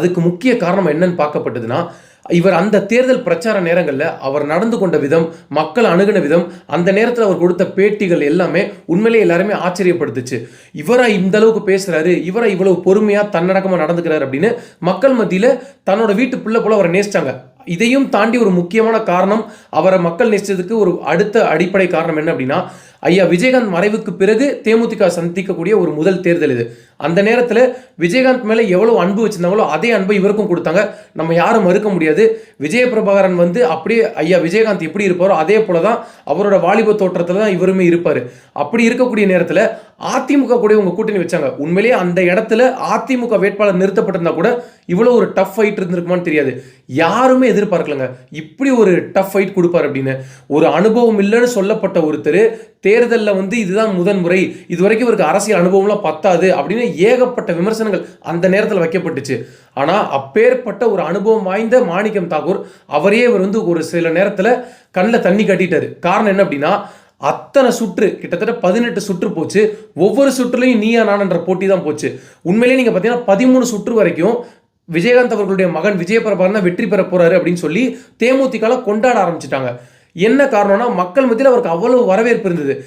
அதுக்கு முக்கிய காரணம் என்னன்னு பார்க்கப்பட்டதுன்னா இவர் அந்த தேர்தல் பிரச்சார நேரங்களில் அவர் நடந்து கொண்ட விதம் மக்கள் அணுகின விதம் அந்த நேரத்தில் அவர் கொடுத்த பேட்டிகள் எல்லாமே உண்மையிலேயே எல்லாருமே ஆச்சரியப்படுத்துச்சு. இவரா இந்த அளவுக்கு பேசுறாரு இவரா இவ்வளவு பொறுமையா தன்னடக்கமாக நடந்துக்கிறாரு அப்படின்னு மக்கள் மத்தியில் தன்னோட வீட்டு பிள்ளை போல அவரை நேசிச்சாங்க. இதையும் தாண்டி ஒரு முக்கியமான காரணம் அவரை மக்கள் நேசிச்சதுக்கு ஒரு அடுத்த அடிப்படை காரணம் என்ன அப்படின்னா ஐயா விஜயகாந்த் மறைவுக்கு பிறகு தேமுதிக சந்திக்கக்கூடிய ஒரு முதல் தேர்தல் இது. அந்த நேரத்தில் விஜயகாந்த் மேலே எவ்வளோ அன்பு வச்சுருந்தாங்களோ அதே அன்பை இவருக்கும் கொடுத்தாங்க. நம்ம யாரும் மறுக்க முடியாது. விஜய பிரபாகரன் வந்து அப்படியே ஐயா விஜயகாந்த் எப்படி இருப்பாரோ அதே போல தான் அவரோட வாலிப தோற்றத்தில் தான் இவருமே இருப்பார். அப்படி இருக்கக்கூடிய நேரத்தில் அதிமுக கூட இவங்க கூட்டணி வச்சாங்க. உண்மையிலேயே அந்த இடத்துல அதிமுக வேட்பாளர் நிறுத்தப்பட்டிருந்தா கூட இவ்வளோ ஒரு டஃப் ஃபைட் இருந்திருக்குமான்னு தெரியாது. யாருமே எதிர்பார்க்கலங்க. இப்படி ஒரு டஃப் ஃபைட் கொடுப்பார் அப்படின்னு. ஒரு அனுபவம் இல்லைன்னு சொல்லப்பட்ட ஒருத்தர் தேர்தலில் வந்து இதுதான் முதன்முறை இது வரைக்கும் இவருக்கு அரசியல் அனுபவம்லாம் பத்தாது அப்படின்னு ஏகப்பட்ட விமர்சனங்கள் அந்த நேரத்தில் வைக்கப்பட்டுச்சு. ஆனால் அப்பேற்பட்ட ஒரு அனுபவம் வாய்ந்த மாணிக்கம் தாக்கூர் அவரே இவர் வந்து ஒரு சில நேரத்தில் கண்ணில் தண்ணி கட்டிட்டாரு. காரணம் என்ன அப்படின்னா அத்தனை சுற்று கிட்டத்தட்ட பதினெட்டு சுற்று போச்சு. ஒவ்வொரு சுற்றுலையும் நீயா நானன்ற போட்டி தான் போச்சு. உண்மையிலேயே நீங்கள் பார்த்தீங்கன்னா பதிமூணு சுற்று வரைக்கும் விஜயகாந்த் அவர்களுடைய மகன் விஜயபிரபாகரன் தான் வெற்றி பெற போறாரு அப்படின்னு சொல்லி தேமுதிகல கொண்டாட ஆரம்பிச்சிட்டாங்க. என்ன காரணம்னா மக்கள் மத்தியில் அவருக்கு அவ்வளவு வரவேற்பு இருந்தது.